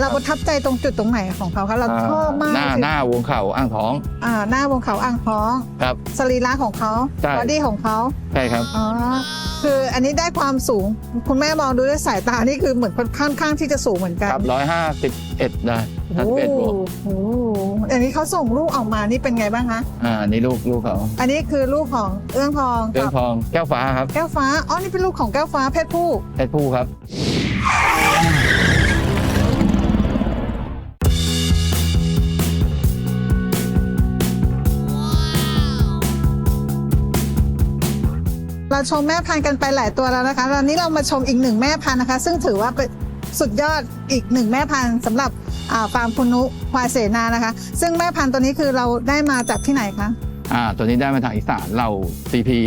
เราประทับใจตรงจุดตรงไหนของเขาคะเราชอบมากหน้าคือหน้าวงเข่าอ้างท้องอ่าหน้าวงเขาอ่างท้องครับสรีระของเขาใช่บอดี้ของเขาใช่ครับอ๋อคืออันนี้ได้ความสูงคุณแม่มองดูด้วยสายตานี่คือเหมือนค่อนข้างที่จะสูงเหมือนกันครับร้อยห้าสิบเอ็ดได้ห้าสิบเอ็ดบวกโอ้โหอันนี้เขาส่งลูกออกมานี่เป็นไงบ้างคะอ่านี่ลูกลูกเขาอันนี้คือลูกของเอื้องทองเรื่องกับทองแก้วฟ้าครับแก้วฟ้าอ๋อนี่เป็นลูกของแก้วฟ้าเพศผู้เพชรผู้ครับ ชมแม่พันธุ์กันไปหลายตัวแล้วนะคะตอนนี้เรามาชมอีกหนึ่งแม่พันธุ์นะคะ ซึ่งถือว่าเป็นสุดยอดอีกหนึ่งแม่พันธุ์สำหรับาฟาร์มคุณนุควายเสนานะคะ ซึ่งแม่พันธุ์ตัวนี้คือเราได้มาจากที่ไหนคะอ่าตัวนี้ได้มาจากอีสานเราซีพี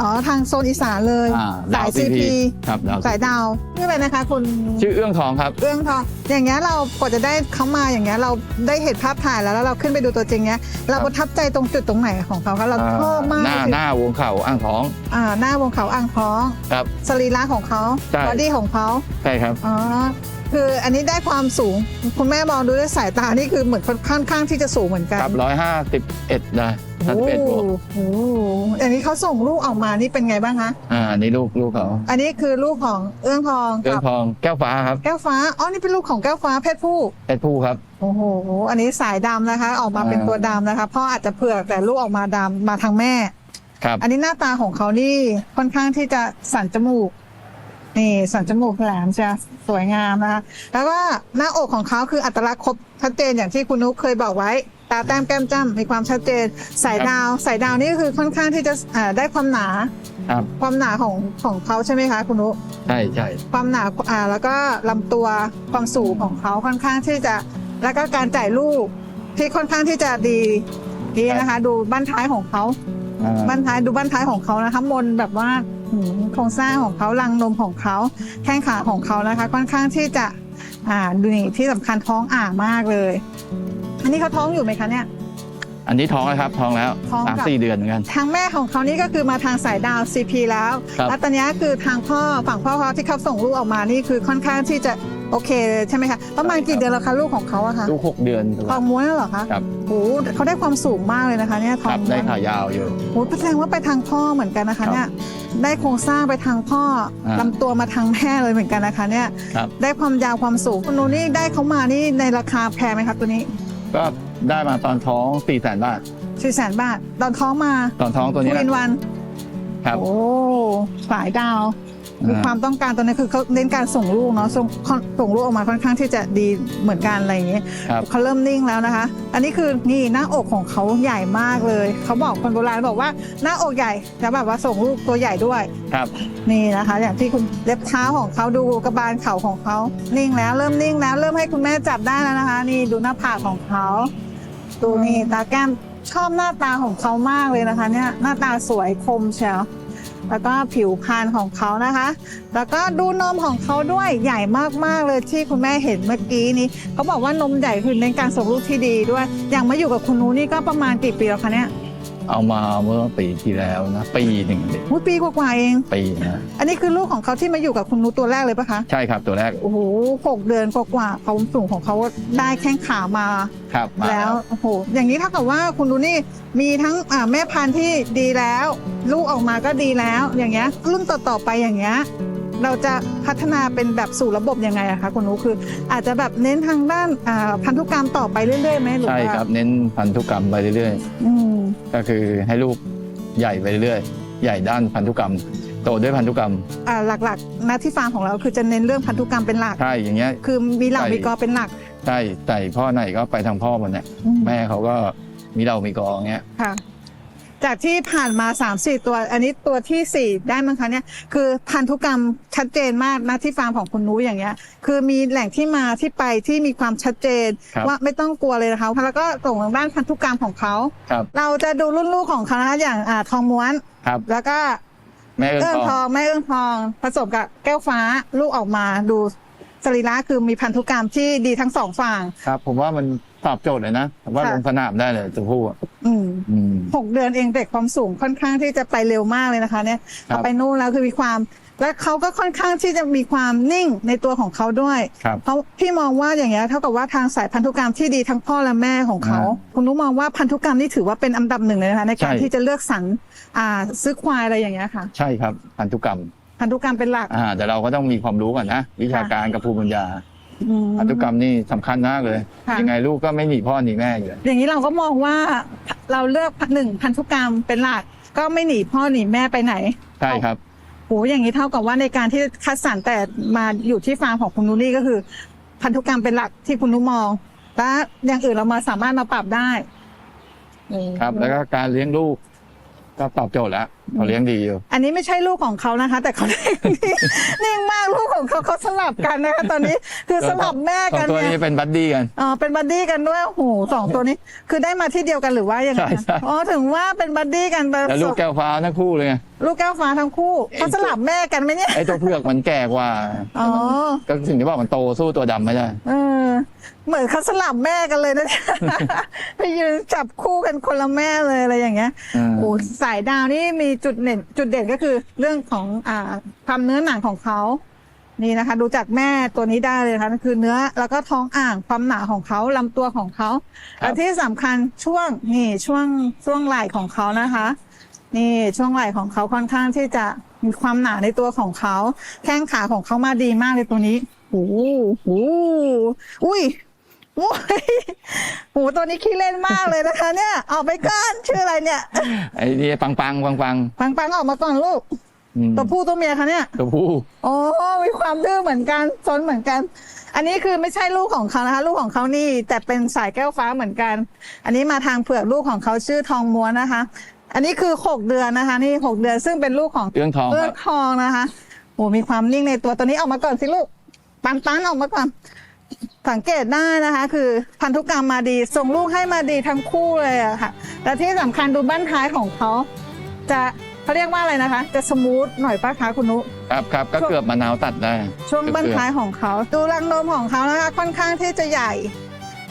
อ๋อ ทางโซนอีสานเลยอ่าสายซีพีครับดาวสายดาวนี่เลยนะคะคุณชื่อเอื้องทองครับเรื่องทองอย่างเงี้ยเรากว่าจะได้เขามาอย่างเงี้ยเราได้เห็นภาพถ่ายแล้วแล้วเราขึ้นไปดูตัวจริงเงี้ยเราประทับใจตรงจุดตรงไหนของเขาคะเราชอบมากหน้าคือหน้าวงเข่าอ้างท้อง อ่าหน้าวงเขาอ่างท้องครับ สรีระของเขาใช่ บอดี้ของเขาใช่ครับอ๋อ คืออันนี้ได้ความสูง คุณแม่มองดูด้วยสายตานี่คือเหมือนค่อนข้างที่จะสูงเหมือนกันครับร้อยห้าสิบเอ็ดได้ห้าสิบเอ็ดบวกโอ้โหอันนี้เขาส่งลูกออกมานี่เป็นไงบ้างคะอ่านี่ลูกลูกเขาอันนี้คือลูกของเอื้องทองเอื้อกังบทองแก้วฟ้าครับแก้วฟ้าอ๋อนี่เป็นลูกของแก้วฟ้าเพศผู้เพชรผู้ครับ โอ้โห อันนี้สายดำนะคะ ออกมาเป็นอ่า ตัวดำนะคะ พ่ออาจจะเผือกแต่ลูกออกมาดำมาทางแม่ ครับอันนี้หน้าตาของเขานี่ค่อนข้างที่จะสันจมูก นี่สันจมูกแหลมจะสวยงามนะคะแล้วก็หน้าอกของเขาคืออัตลักษณ์ครบชัดเจนอย่างที่คุณนุ๊กเคยบอกไว้ ตาแต้มแก้มจ้ำมีความชัดเจน สายดาวสายดาวนี่ก็คือค่อนข้างที่จะอ่าได้ความหนา ครับความหนาของของเขาใช่ไหมคะคุณนุ๊กใช่ใช่ความหนาอ่าแล้วก็ลำตัวความสูงของเขาค่อนข้างที่จะแล้วก็การจ่ายลูกที่ค่อนข้างที่จะดีดีนะคะ ดูบ้านท้ายของเขา อ่า บ้านท้ายดูบ้านท้ายของเขานะคะมนแบบว่าหืม โครงสร้างของเขารังนมของเขาแข้งขาของเขานะคะ ค่อนข้างที่จะอ่าดูนี่ที่สำคัญท้องอ่างมากเลย อันนี้เขาท้องอยู่ไหมคะเนี่ย อันนี้ท้องแล้วครับท้องแล้วท้องสามกับสี่เดือนเหมือนกัน ทางแม่ของเขานี่ก็คือมาทางสายดาว CP แล้ว ครับ แล้วตอนนี้คือทางพ่อฝั่งพ่อเขาที่เขาส่งลูกออกมานี่คือค่อนข้างที่จะ โอเคเลยใช่ไหมคะประมาณกี่เดือนแล้วคะลูกของเขาอะคะลูกหกเดือนทองม้วนแล้วเหรอคะครับ โอ้โหเขาได้ความสูงมากเลยนะคะเนี่ยทคองรับม้ได้วนขายาวอยู่ โอ้โหแสดงว่าไปทางพ่อเหมือนกันนะคะครับเนี่ยได้โครงสร้างไปทางพ่ออ่าลำตัวมาทางแม่เลยเหมือนกันนะคะเนี่ยครับ ได้ความยาวความสูงคุณนูนี่ได้เขามานี่ในราคาแพงไหมคะตัวนี้ก็ได้มาตอนท้องสี่แสนบาท สี่แสนบาทตอนท้องมาตอนท้องตัวนี้ทูนะอินวันครับ โอ้สายดาว มีอ่าความต้องการตัวนี้คือเขาเน้นการส่งลูกเนาะส่งส่งลูกออกมาค่อนข้างที่จะดีเหมือนกันอะไรอย่างเงี้ยครับเขาเริ่มนิ่งแล้วนะคะ อันนี้คือนี่หน้าอกของเขาใหญ่มากเลยเขาบอกคนโบราณบอกว่าหน้าอกใหญ่แล้วแบบว่าส่งลูกตัวใหญ่ด้วย ครับ นี่นะคะ อย่างที่คุณเล็บเท้าของเขาดูกระบาลเข่าของเขานิ่งแล้วเริ่มนิ่งแล้ว เริ่มให้คุณแม่จับได้แล้วนะคะ นี่ดูหน้าผากของเขาดูนี่ตาแก้มชอบหน้าตาของเขามากเลยนะคะ เนี่ยหน้าตาสวยคมเชียว แล้วก็ผิวพรรณของเขานะคะ แล้วก็ดูนมของเขาด้วยใหญ่มากๆเลยที่คุณแม่เห็นเมื่อกี้นี้เขาบอกว่านมใหญ่คือในนการส่งลูกที่ดีด้วย อย่างมาอยู่กับคุณนูนี่ก็ประมาณกี่ปีแล้วคะเนี่ย เอามาเมื่อปีที่แล้วนะ ปีหนึ่งเด็กอุ๊ยปีกว่าๆเอง ปีนะ อันนี้คือลูกของเขาที่มาอยู่กับคุณนูตัวแรกเลยปะคะใช่ครับตัวแรกโอ้โหหกเดือนกว่าๆความสูงของเขาได้แข้งขามา ครับมาแล้วโอ้โหอย่างนี้เท่ากับว่าคุณดูนี่มีทั้งอ่าแม่พันธุ์ที่ดีแล้ว ลูกออกมาก็ดีแล้วอย่างเงี้ยรุ่นต่อๆไปอย่างเงี้ย เราจะพัฒนาเป็นแบบสู่ระบบยังไงอะคะคุณนุคือ อาจจะแบบเน้นทางด้านอ่าพันธุกรรมต่อไปเรื่อยๆไหมหรือใช่ว่าครับเน้นพันธุกรรมไปเรื่อยอืมๆก็คือให้ลูกใหญ่ไปเรื่อยๆใหญ่ด้านพันธุกรรม โตด้วยพันธุกรรมอ่าหลักๆหน้าที่ฟาร์มของเราคือจะเน้นเรื่องพันธุกรรมเป็นหลักใช่อย่างเงี้ยคือมีเหล่าใช่มีกอเป็นหลักใช่ใส่พ่อไหนก็ไปทางพ่อหมันเนี่ยอืมแม่เขาก็มีเรามีกออย่างเงี้ยค่ะ จากที่ผ่านมา3ามสี่ตัว อันนี้ตัวที่สี่ได้มั้งคะเนี่ยคือพันธุกรรมชัดเจนมากนะที่ฟาร์มของคุณนุ้ยอย่างเงี้ย คือมีแหล่งที่มาที่ไปที่มีความชัดเจน ครับว่าไม่ต้องกลัวเลยนะคะแล้วก็ส่งทางด้านพันธุกรรมของเขา ครับ เราจะดูรุ่นลูกของเขานะคะอย่างอ่าทองม้วน ครับ แล้วก็แม่เอิ้เอื้องนททอองงแม่เอื้องทองผสมกับแก้วฟ้าลูกออกมาดูสรีระคือมีพันธุกรรมที่ดีทั้งสองฝั่ง ครับ ผมว่ามัน ตอบโจทย์เลยนะผมว่าค่ะ ลงสนามได้เลยตัวผู้อะอืมอืม หกเดือนเองเด็กความสูงค่อนข้างที่จะไปเร็วมากเลยนะคะ เนี่ยครับ เอาไปนู่นแล้วคือมีความ และเขาก็ค่อนข้างที่จะมีความนิ่งในตัวของเขาด้วย ครับ เพราะพี่มองว่าอย่างเงี้ยเท่ากับว่าทางสายพันธุกรรมที่ดีทั้งพ่อและแม่ของเขา อ่าคุณนุ้มองว่าพันธุกรรมนี่ถือว่าเป็นอันดับหนึ่งเลยนะคะในการใช่ ที่จะเลือกสรรอ่าซื้อควายอะไรอย่างเงี้ยค่ะ ใช่ครับพันธุกรรม พันธุกรรมเป็นหลัก อ่า แต่เราก็ต้องมีความรู้ก่อนนะ วิชาการกับภูมิปัญญา อืม พันธุกรรมนี่สำคัญมากเลย ค่ะ ยังไงลูกก็ไม่หนีพ่อหนีแม่อยู่แล้วอย่างนี้เราก็มองว่าเราเลือกหนึ่งพันธุกรรมเป็นหลักก็ไม่หนีพ่อหนีแม่ไปไหนใช่ครับ โหอย่างนี้เท่ากับว่าในการที่คัดสรรแต่มาอยู่ที่ฟาร์มของคุณนุนี่ก็คือ พันธุกรรมเป็นหลักที่คุณนุมองและอย่างอื่นเรามาสามารถมาปรับได้นี่ครับ แล้วก็การเลี้ยงลูก ก็ตอบโจทย์แล้วเขาเลี้ยงดีอยู่ อันนี้ไม่ใช่ลูกของเขานะคะ แต่เขานิ่งมากลูกของเขาเขาสลับกันนะคะตอนนี้คือสลับแม่สอกังนตัวเนี่ยนี้เป็นบัดดี้กัน อ๋อเป็นบัดดี้กันด้วยโอ้โหสองตัวนี้ คือได้มาที่เดียวกันหรือว่ายังไงใช่ใช่ อ๋อถึงว่าเป็นบัดดี้กันแล้วลูกแก้วฟ้าทั้งคู่เลยไงลูกแก้วฟ้าทั้งคู่เขาสลับแม่กันไหมเนี่ยไอ้ตัวเผือกมันแก่กว่า อ๋อก็ถึงที่บอกมันโตสู้ตัวดำไม่ได้ เออ เหมือนเขาสลับแม่กันเลยนะเนี่ยไปยืนจับคู่กันคนละแม่เลยอะไรอย่างเงี้ยอืมโอ้สายดาวนี่มีจุดเด่นจุดเด่นก็คือเรื่องของอ่าความเนื้อหนังของเขานี่นะคะ ดูจากแม่ตัวนี้ได้เลยนะคะคือเนื้อแล้วก็ท้องอ่างความหนาของเขาลำตัวของเขาและที่สำคัญช่วงนี่ช่วงช่วงไหล่ของเขานะคะ นี่ช่วงไหล่ของเขาค่อนข้างที่จะมีความหนาในตัวของเขา แข้งขาของเขามาดีมากเลยตัวนี้ โอ้โหอุ้ยอุ้ยโอ้โหตัวนี้ขี้เล่นมากเลยนะคะ เนี่ยออกไปก่อนชื่ออะไรเนี่ยไอ้นี่ปังปังปังปังปังปังออกมาก่อนลูกอืมตัวผู้ตัวเมียคะเนี่ยตัวผู้โอ้มีความดื้อเหมือนกันซนเหมือนกัน อันนี้คือไม่ใช่ลูกของเขานะคะ ลูกของเขานี่ แต่เป็นสายแก้วฟ้าเหมือนกัน อันนี้มาทางเผือกลูกของเขาชื่อทองม้วนนะคะ อันนี้คือหกเดือนนะคะ นี่หกเดือนซึ่งเป็นลูกของเรื่องทองเลืคอรับ ทองนะคะ โอ้มีความนิ่งในตัวตัวนี้ออกมาก่อนสิลูก ปันปันออกมาก่อนสังเกตได้นะคะ คือพันธุกรรมมาดี ส่งลูกให้มาดีทั้งคู่เลยอะค่ะและที่สำคัญดูบั้นท้ายของเขาจะเขาเรียกว่าอะไรนะคะ จะสมูทหน่อยป้าคะคุณนุครับครับก็เกือบมะนาวตัดได้ช่วงบั้นท้ายของเขาดูรังนมของเขานะคะค่อนข้างที่จะใหญ่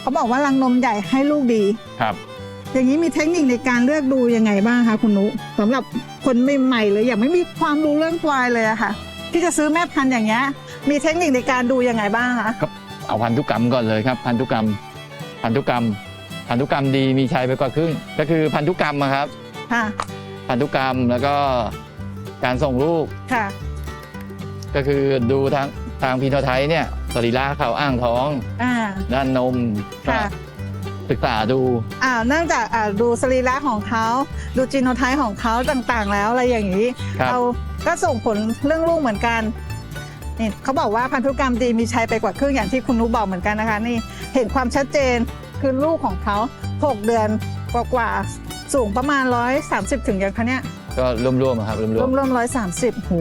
เขาบอกว่ารังนมใหญ่ให้ลูกดีครับ อย่างนี้มีเทคนิคในการเลือกดูยังไงบ้างคะคุณนุสำหรับคนใหม่ๆเลยอย่างไม่มีความรู้เรื่องควายเลยอะค่ะ ที่จะซื้อแม่พันธุ์อย่างเงี้ย มีเทคนิคในการดูยังไงบ้างคะ เอาพันธุกรรมก่อนเลยครับ พันธุกรรม พันธุกรรม พันธุกรรมดีมีชัยไปกว่าครึ่งก็คือพันธุกรรมอะครับ ค่ะ พันธุกรรมแล้วก็การส่งลูกค่ะ ก็คือดูทางทางพีโนไทป์เนี่ยสรีระเขาอ้างท้อง อ่า ด้านนมก็ค่ะ ศึกษาดูอ่าเนื่องจากอ่าดูสรีระของเขา ดูจีโนไทป์ของเขาต่างๆ แล้วอะไรอย่างนี้ ครับ เราก็ส่งผลเรื่องลูกเหมือนกัน นี่เขาบอกว่าพันธุกรรมดีมีชัยไปกว่าครึ่งอย่างที่คุณนุบอกเหมือนกันนะคะ นี่เห็นความชัดเจนคือลูกของเขาหกเดือนกว่าๆสูงประมาณร้อยสามสิบถึงยังคะเนี่ยก็รวมๆอะครับรวมร่วมร่วมร้อยสามสิบโห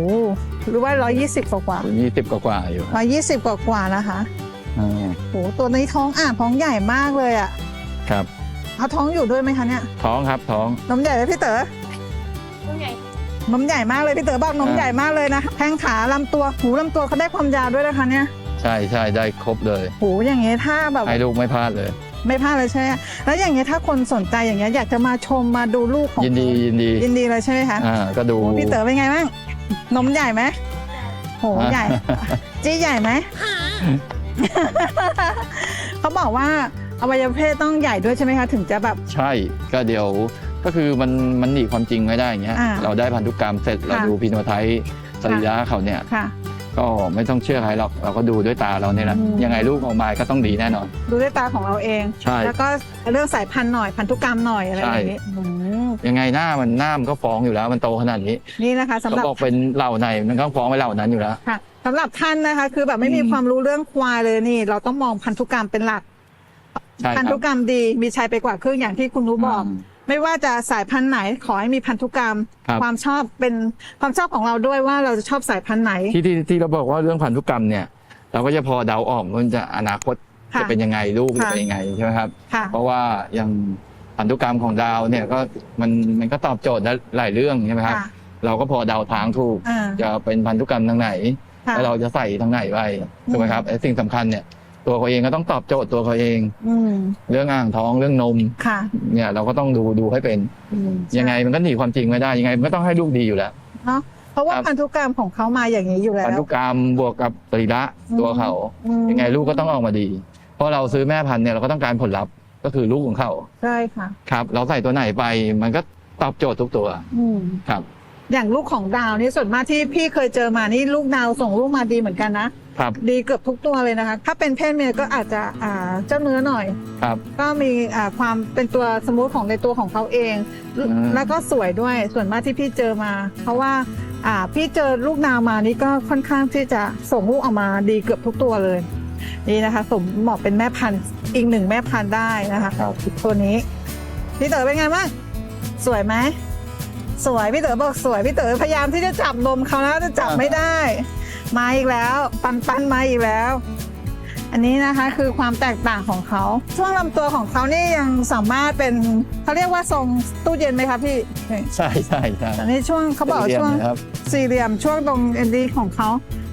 หรือว่าร้อยยี่สิบกว่ากว่าๆยี่สิบกว่าๆอยู่ร้อยยี่สิบกว่ากว่าๆนะคะอ่าโหตัวนี้ท้องอ่านท้องใหญ่มากเลยอะครับเอาท้องอยู่ด้วยไหมคะเนี่ยท้องครับท้องนมใหญ่ไหมพี่เต๋อตัวใหญ่ นมใหญ่มากเลยพี่เต๋อบอกนมอ่าใหญ่มากเลยนะแข้งขาลำตัวหูลำตัวเขาได้ความยาวด้วยนะคะเนี่ยใช่ใช่ได้ครบเลยหูอย่างเงี้ยถ้าแบบให้ลูกไม่พลาดเลย ไม่พลาดเลยใช่ไหมแล้วอย่างเงี้ยถ้าคนสนใจอย่างเงี้ยอยากจะมาชมมาดูลูกของยินดียินดียินดีเลยใช่ไหมคะอ่าก็ดูโอ้พี่เต๋อเป็นไงบ้างนมใหญ่ไหมโหใหญ่จี้ใหญ่ไหมเขาบอกว่าอวัยวะเพศต้องใหญ่ด้วยใช่ไหมคะ ถึงจะแบบ ใช่ก็เดี๋ยว ก็คือมันมันหนีความจริงไม่ได้อย่างเงี้ย อ่าเราได้พันธุกรรมเสร็จเราค่ะ ดูพีโนไทป์สรีระเขาเนี่ย ค่ะ ก็ไม่ต้องเชื่อใครหรอกเราก็ดูด้วยตาเราเนี่ยแหละอืม ยังไงลูกออกมาก็ต้องดีแน่นอน ดูด้วยตาของเราเอง ใช่ แล้วก็เรื่องสายพันธุ์หน่อยพันธุกรรมหน่อยอะไรอย่างนี้อืมยังไงหน้ามันหน้ามันก็ฟ้องอยู่แล้ว มันโตขนาดนี้นี่นะคะสำเขาหรับบอกเป็นเหล่าไหนมันก็ฟ้องไปเหล่านั้นอยู่แล้ว ค่ะสำหรับท่านนะคะ คือแบบไม่มีอืม ความรู้เรื่องควายเลยนี่ เราต้องมองพันธุกรรมเป็นหลัก ใช่คพันรัธุบกรรมดีมีชัยไปกว่าครึ่งอย่างที่คุณรู้บอกอืม ไม่ว่าจะสายพันธุ์ไหนขอให้มีพันธุกรรม ครับ ความชอบเป็นความชอบของเราด้วยว่าเราจะชอบสายพันธุ์ไหน ที่ที่ที่เราบอกว่าเรื่องพันธุกรรมเนี่ย เราก็จะพอเดาออกว่ามันจะอนาคตค่ะจะเป็นยังไงลูกจะค่ะเป็นยังไงใช่ไหมครับ ค่ะ เพราะว่าอย่างพันธุกรรมของดาวเนี่ยก็มันมันก็ตอบโจทย์ได้หลายเรื่องใช่ไหมครับ ค่ะเราก็พอเดาทางถูก อ่าจะเป็นพันธุกรรมทางไหน ค่ะ แล้วเราจะใส่ทางไหนไปถูกไหมครับไอ้สิ่งสำคัญเนี่ย ตัวเขาเองก็ต้องตอบโจทย์ตัวเขาเอง อืมเรื่องอ่างท้องเรื่องนม ค่ะเนี่ยเราก็ต้องดูดูให้เป็น อืมยังไงมันก็หนีความจริงไม่ได้ยังไงมันก็ต้องให้ลูกดีอยู่แล้ว เนาะเพราะว่าครับ พันธุกรรมของเขามาอย่างนี้อยู่แล้พันวธุกรรมบวกกับสรีระตัวเขา อืมยังไงลูกก็ต้องออกมาดี เพราะเราซื้อแม่พันธุ์เนี่ยเราก็ต้องการผลลัพธ์ก็คือลูกของเขาใช่ค่ะ ครับ เราใส่ตัวไหนไปมันก็ตอบโจทย์ทุกตัวอืมครับ อย่างลูกของดาวนี่ส่วนมากที่พี่เคยเจอมานี่ลูกดาวส่งลูกมาดีเหมือนกันนะ ครับดีเกือบทุกตัวเลยนะคะ ถ้าเป็นเพศเมียก็อาจจะอ่าเจ้าเนื้อหน่อย ครับ ก็มีอ่าความเป็นตัวสมูทของในตัวของเขาเอง อืม แล้วก็สวยด้วยส่วนมากที่พี่เจอมา เพราะว่าอ่าพี่เจอลูกนาวมานี่ก็ค่อนข้างที่จะส่งลูกออกมาดีเกือบทุกตัวเลย นี่นะคะ สมเหมาะเป็นแม่พันธุ์อีกหนึ่งแม่พันธุ์ได้นะคะครับ ตัวนี้พี่เต๋อเป็นไงบ้างสวยไหมสวยพี่เต๋อบอกสวยพี่เต๋อพยายามที่จะจับนมเขาแล้วจะจับไม่ได้ มาอีกแล้ว ปันปันมาอีกแล้ว อันนี้นะคะคือความแตกต่างของเขา ช่วงลำตัวของเขานี่ยังสามารถเป็นเขาเรียกว่าทรงตู้เย็นไหมคะพี่นี่ใช่ใช่ใช่อันนี้ช่วงเขาบอกรียนช่วงนะครับสี่เหลี่ยมช่วงตรงเอ็นดีของเขา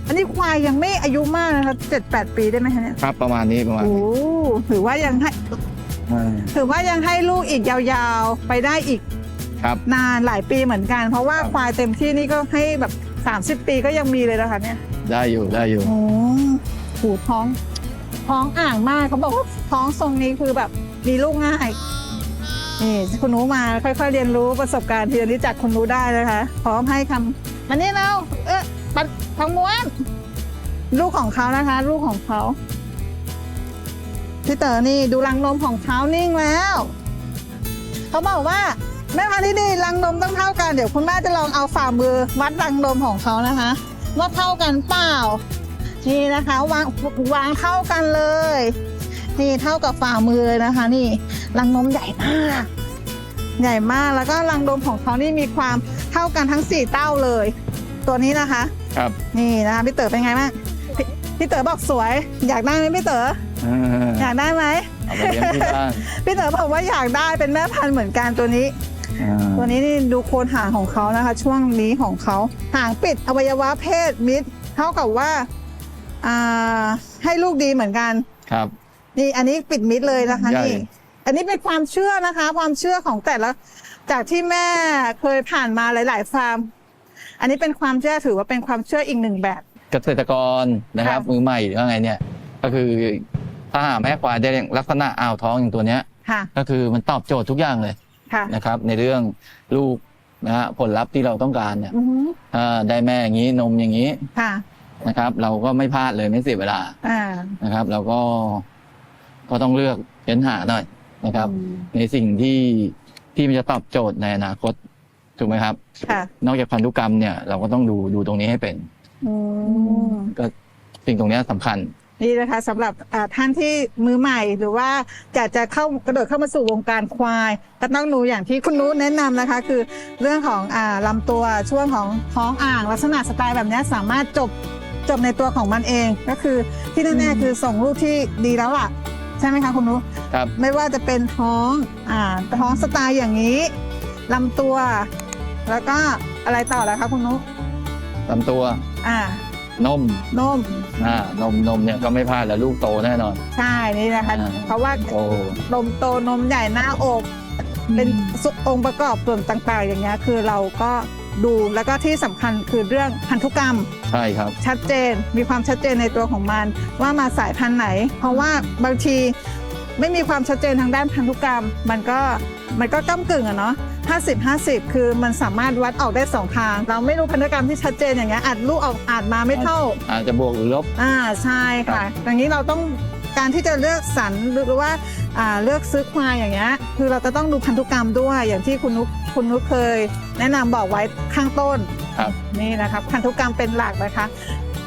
อันนี้ควายยังไม่อายุมากนะคะเจ็ดแปดปีได้ไหมคะเนี่ยครับประมาณนี้ประมาณโอ้นี้ถือว่ายังให้อ่าถือว่ายังให้ลูกอีกยาวๆไปได้อีกครับนานหลายปีเหมือนกัน เพราะว่าครับควายเต็มที่นี่ก็ให้แบบ 30 ปีก็ยังมีเลยนะคะเนี่ยได้อยู่ได้อยู่ โอ้หูท้อง ท้องอ่างมากเขาบอกว่าท้องทรงนี้คือแบบมีลูกง่าย นี่คุณหนูมาค่อยๆเรียนรู้ประสบการณ์ทีละนิดจากคุณหนูได้นะคะ พร้อมให้คำมันนี่เราเอ๊ะปัดทองม้วน ลูกของเขานะคะ ลูกของเขาพี่เต๋อนี่ดูรังนมของเขานิ่งแล้ว เขาบอกว่า แม่พันธุ์ที่ดีรังนมต้องเท่ากัน เดี๋ยวคุณแม่จะลองเอาฝ่ามือวัดรังนมของเขานะคะ ว่าเท่ากันเปล่า นี่นะคะวางวางเท่ากันเลย นี่เท่ากับฝ่ามือเลยนะคะ นี่รังนมใหญ่มาก ใหญ่มากแล้วก็รังนมของเขานี่มีความเท่ากันทั้งสี่เต้าเลย ตัวนี้นะคะ ครับ นี่นะคะพี่เต๋อเป็นไงบ้างพพี่เต๋อบอกสวย อยากได้ไหมพี่เต๋ออ่าอยากได้ไหมเอาไปเลี้ยงที่บ้านพี่เต๋อบอกว่าอยากได้เป็นแม่พันธุ์เหมือนกันตัวนี้ อ่าตัวนี้นี่ดูโคนหางของเขานะคะ ช่วงนี้ของเขาหางปิดอวัยวะเพศมิดเท่ากับว่าอ่าให้ลูกดีเหมือนกัน ครับ นี่อันนี้ปิดมิดเลยนะคะใหญ่ นี่ อันนี้เป็นความเชื่อนะคะ ความเชื่อของแต่ละจากที่แม่เคยผ่านมาหลาย ๆ ฟาร์ม อันนี้เป็นความเชื่อถือว่าเป็นความเชื่ออีกหนึ่งแบบ เกษตรกรนะครับ ค่ะ มือใหม่หรือว่าไงเนี่ย ก็คือถ้าหาแม่ควายได้ลักษณะอ่าวท้องอย่างตัวเนี้ย ค่ะ ก็คือมันตอบโจทย์ทุกอย่างเลย ค่ะนะครับในเรื่องลูกนะฮะผลลัพธ์ที่เราต้องการเนี่ยอือหือถ้าได้แม่อย่างนี้นมอย่างนี้ค่ะ นะครับ เราก็ไม่พลาดเลยไม่เสียเวลาอ่านะครับ เราก็ก็ต้องเลือกเฟ้นหาหน่อยนะครับ อืมในสิ่งที่ที่มันจะตอบโจทย์ในอนาคตถูกไหมครับ ค่ะนอกจากพันธุกรรมเนี่ยเราก็ต้องดูดูตรงนี้ให้เป็น อืมก็สิ่งตรงเนี้ยสำคัญ นี่นะคะสำหรับอ่าท่านที่มือใหม่หรือว่าอยากจะเข้ากระโดดเข้ามาสู่วงการควาย ก็ต้องดูอย่างที่คุณนุแนะนำนะคะ คือเรื่องของอ่าลำตัวช่วงของท้องอ่างลักษณะสไตล์แบบนี้สามารถจบจบในตัวของมันเองก็คือที่แน่ๆคือส่งลูกที่ดีแล้วล่ะ ใช่ไหมคะคุณนุครับไม่ว่าจะเป็นท้องอ่าท้องสไตล์อย่างนี้ลำตัว แล้วก็อะไรต่อแล้วคะคุณนุลำตัวอ่า นมนมอ่านมนมเนี่ยก็ไม่พลาดแล้วลูกโตแน่นอน ใช่นี่นะคะ อ่า เพราะว่าโอ้นมโตนมใหญ่หน้าอก เป็นสุองค์ประกอบส่วนต่างๆ อย่างเงี้ยคือเราก็ดูแล้วก็ที่สำคัญคือเรื่องพันธุกรรม ใช่ครับ ชัดเจนมีความชัดเจนในตัวของมัน ว่ามาสายพันธุ์ไหน เพราะว่าบางทีไม่มีความชัดเจนทางด้านพันธุกรรม มันก็มันก็ก้ากึ่งอะเนาะ 50 50 คือมันสามารถวัดออกได้สองทาง เราไม่รู้พันธุกรรมที่ชัดเจนอย่างเงี้ยอาจลูกออกอาจมาไม่เท่า อาจจะบวกหรือลบ อ่าใช่ค่ะอย่างนี้เราต้องการที่จะเลือกสรรหรือว่าอ่าเลือกซื้อควายอย่างเงี้ยคือเราจะต้องดูพันธุกรรมด้วยอย่างที่คุณนุกคุณนุกเคย แนะนำบอกไว้ข้างต้นครับนี่นะครับพันธุกรรมเป็นหลักนะคะ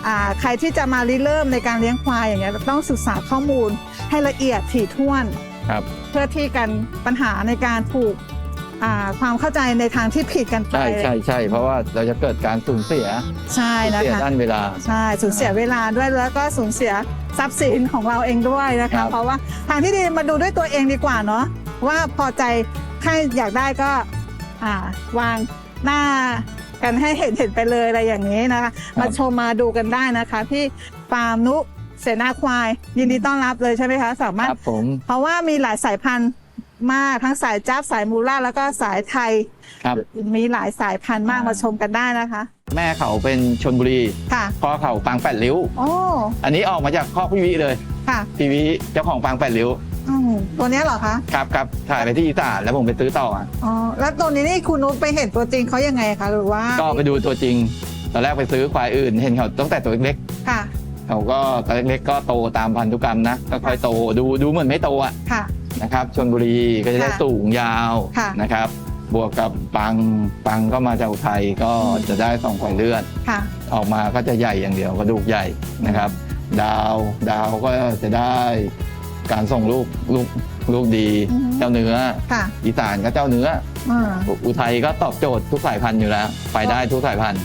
อ่าใครที่จะมาริเริ่มในการเลี้ยงควายอย่างเงี้ยเราต้องศึกษาข้อมูลให้ละเอียดถี่ถ้วนครับเพื่อที่กันปัญหาในการถูก อ่าความเข้าใจในทางที่ผิดกันไปใช่ใช่ใช่เพราะว่าเราจะเกิดการสูญเสียใช่สูญนะเสียคะ ด้านเวลา ใช่สูญเสียเวลาด้วยแล้วก็สูญเสียทรัพย์สินของเราเองด้วยนะครัคะ บ เพราะว่าทางที่ดีมาดูด้วยตัวเองดีกว่าเนาะว่าพอใจใครอยากได้ก็อ่าวางหน้ากันให้เห็นเห็นไปเลยอะไรอย่างนี้นะคะ มาชมมาดูกันได้นะคะที่ฟาร์มนุเสนาควาย ยินดีต้อนรับเลยใช่ไหมคะ สามารถ ครับผมเพราะว่ามีหลายสายพันธุ์ มากทั้งสายจ้าบสายมูล่าแล้วก็สายไทย ครับ มีหลายสายพันธุ์มากอ่าม มาชมกันได้นะคะแม่เขาเป็นชนบุรีค่ะพ่อเขาปางแปดริ้ว โอ้อันนี้ออกมาจากข้อกพี่วิเลย ค่ะพี่วิเจ้าของปางแปดริ้วอืมตัวเนี้ยเหรอคะครับครับถ่ายไปที่อีสานแล้วผมไปซื้อต่ออะอ๋อแล้วตัวนี้นี่คุณนุชไปเห็นตัวจริงเขายังไงคะหรือว่าก็ไปดูตัวจริง ตอนแรกไปซื้อควายอื่น เห็นเขาตั้งแต่ตัวเล็กค่ะๆเขาก็ตอนเล็กๆก็โตตามพันธุกรรมนะก็ค่อยโตดูดูเหมือนไม่โตอะค่ะ นะครับชนบุรีก็จะได้ค่ะสูงยาวค่ะนะครับ บวกกับปังปังก็มาจากอุทัยก็จะได้สองสายเลือด ค่ะออกมาก็จะใหญ่อย่างเดียวกระดูกใหญ่นะครับ ดาวดาวก็จะได้การส่งลูกลูกลูกดีอือฮึเจ้าเนื้อ ค่ะอีสานก็เจ้าเนื้อ อ่า อุทัยก็ตอบโจทย์ทุกสายพันธุ์อยู่แล้ว ไปได้ทุกสายพันธุ์